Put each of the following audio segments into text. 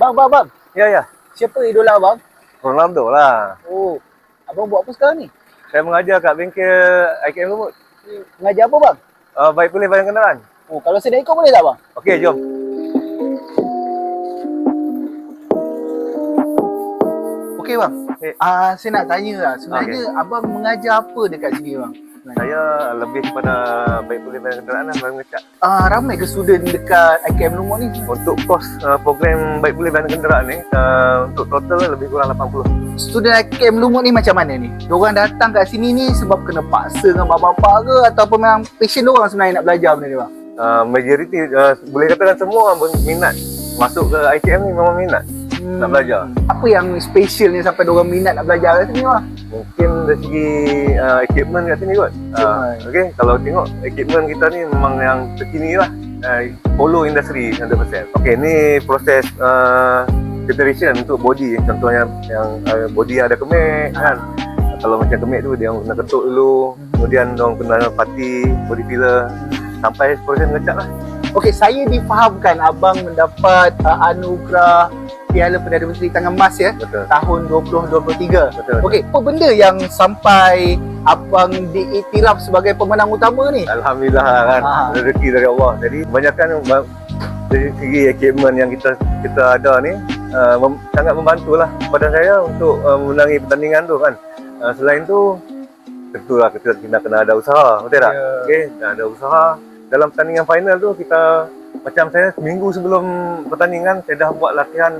Bang, bang, bang. Ya, ya. Siapa idola abang? Ronaldo lah. Oh, abang buat apa sekarang ni? Saya mengajar kat bengkel IKM Lumut. Mengajar apa bang? Uh, baik boleh bayar kenderaan. Oh, kalau saya nak ikut boleh tak bang? Okey, jom. Okey bang. Okey. Ah, saya nak tanya lah. Sebenarnya abang mengajar apa dekat sini bang? Saya lebih kepada baik boleh bayar kenderaan lah, bayar ngecat. Ah, ramai ke student dekat IKM Lumut ni? Untuk kos uh, program baik boleh bayar kenderaan ni, uh, untuk total lebih kurang 80. Student IKM Lumut ni macam mana ni? Diorang datang kat sini ni sebab kena paksa dengan bapak-bapak ke ataupun memang passion diorang sebenarnya nak belajar benda ni bang? Uh, majoriti, uh, boleh katakan semua orang minat. Masuk ke IKM ni memang minat. Nak belajar. Apa yang special ni sampai diorang minat nak belajar kat sini bang? Mungkin dari segi uh, equipment kat sini kot. Uh, okay, kalau tengok equipment kita ni memang yang terkini lah. Uh, follow industri 100%. Okay, ni proses uh, preparation untuk body. Contohnya yang uh, body ada kemek kan. Kalau macam kemek tu dia orang kena ketuk dulu. Kemudian dia orang kena pati, body filler. Sampai proses ngecat lah. Okey, saya difahamkan abang mendapat uh, anugerah Piala Perdana Menteri Tangan Emas ya Betul. tahun 2023. Betul. Okey, apa benda yang sampai abang diiktiraf sebagai pemenang utama ni? Alhamdulillah kan Ah. rezeki dari Allah. Jadi kebanyakan ba- dari segi equipment yang kita kita ada ni uh, mem- sangat membantulah kepada saya untuk uh, memenangi pertandingan tu kan. Uh, selain tu tentulah kita kena kena ada usaha, betul tak? Ya. Okey, ada usaha. Dalam pertandingan final tu kita macam saya seminggu sebelum pertandingan saya dah buat latihan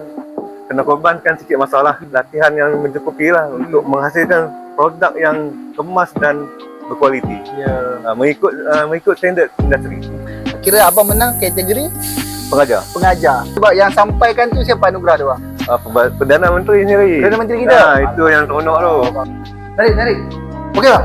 kena korbankan sikit masalah latihan yang mencukupi lah Hmm. untuk menghasilkan produk yang kemas dan berkualiti Ya. uh, mengikut uh, mengikut standard industri Kira abang menang kategori pengajar pengajar. Sebab yang sampaikan tu siapa anugerah tu bang? uh, Pemba- Perdana Menteri sendiri Perdana Menteri kita? Ah, itu yang seronok tu Tarik, tarik. Okey bang.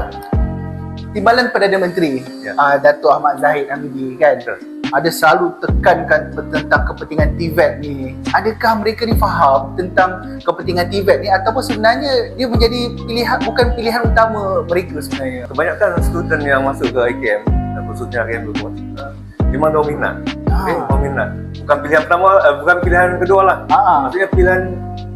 Timbalan Perdana Menteri Ya. uh, Datuk Ahmad Zahid Hamidi kan Betul. Ada selalu tekankan tentang kepentingan TVET ni. Adakah mereka ni faham tentang kepentingan TVET ni ataupun sebenarnya dia menjadi pilihan bukan pilihan utama mereka sebenarnya? kebanyakan student yang masuk ke IKM khususnya IKM Lumut uh, memang dia minat Ah. okay, dia minat bukan pilihan pertama uh, bukan pilihan kedua lah Ah, maksudnya pilihan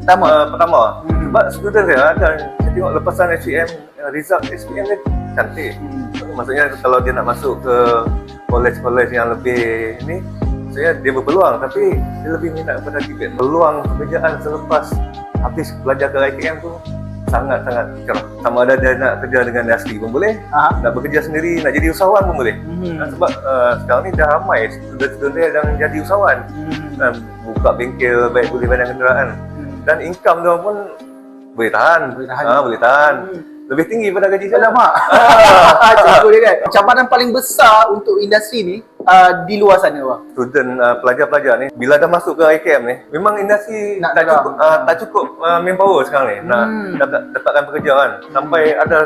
pertama. uh, pertama Hmm. sebab student saya ada saya tengok lepasan SPM result SPM dia cantik Hmm. maksudnya kalau dia nak masuk ke college-college yang lebih ni saya dia berpeluang tapi dia lebih minat kepada TVET peluang pekerjaan selepas habis belajar ke IKM tu sangat-sangat cerah sama ada dia nak kerja dengan industri pun boleh Ah. nak bekerja sendiri nak jadi usahawan pun boleh Hmm. Dan sebab uh, sekarang ni dah ramai student-student dia yang jadi usahawan Hmm. dan buka bengkel baik boleh bandar kenderaan Hmm. Dan income dia pun boleh tahan Boleh tahan. ha, boleh tahan Hmm. lebih tinggi pada gaji saya Alamak. Cikgu dia kan. Cabaran paling besar untuk industri ni uh, di luar sana bang. student uh, pelajar-pelajar ni bila dah masuk ke IKM ni memang industri Nak tak cukup uh, tak cukup uh, manpower sekarang ni nak Hmm. dapat dapatkan pekerjaan sampai ada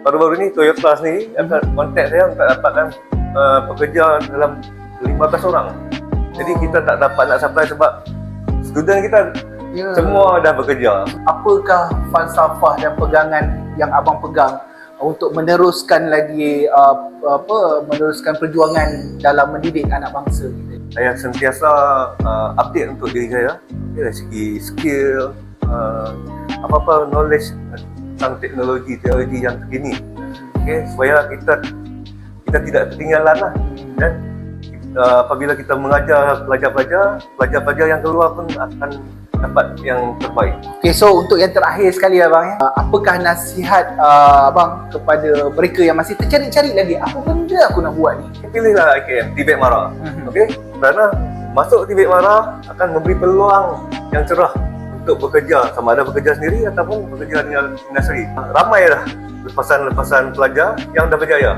baru-baru ni Toyota sendiri Hmm. kontak saya untuk dapatkan uh, pekerja dalam 15 orang jadi Oh. kita tak dapat nak supply sebab student kita Ya. semua dah bekerja apakah falsafah dan pegangan yang abang pegang untuk meneruskan lagi uh, apa meneruskan perjuangan dalam mendidik anak bangsa kita. saya sentiasa uh, update untuk diri saya dari segi skill uh, apa-apa knowledge tentang teknologi teknologi yang terkini okay, supaya kita kita tidak ketinggalan lah dan uh, apabila kita mengajar pelajar-pelajar pelajar-pelajar yang keluar pun akan dapat yang terbaik Okey, so untuk yang terakhir sekali abang ya, uh, apakah nasihat uh, abang kepada mereka yang masih tercari-cari lagi apa benda aku nak buat ni? pilihlah IKM Tibet Mara Mhm. Okey, kerana masuk Tibet Mara akan memberi peluang yang cerah untuk bekerja sama ada bekerja sendiri ataupun bekerja dengan industri. Ramailah lepasan-lepasan pelajar yang dah berjaya.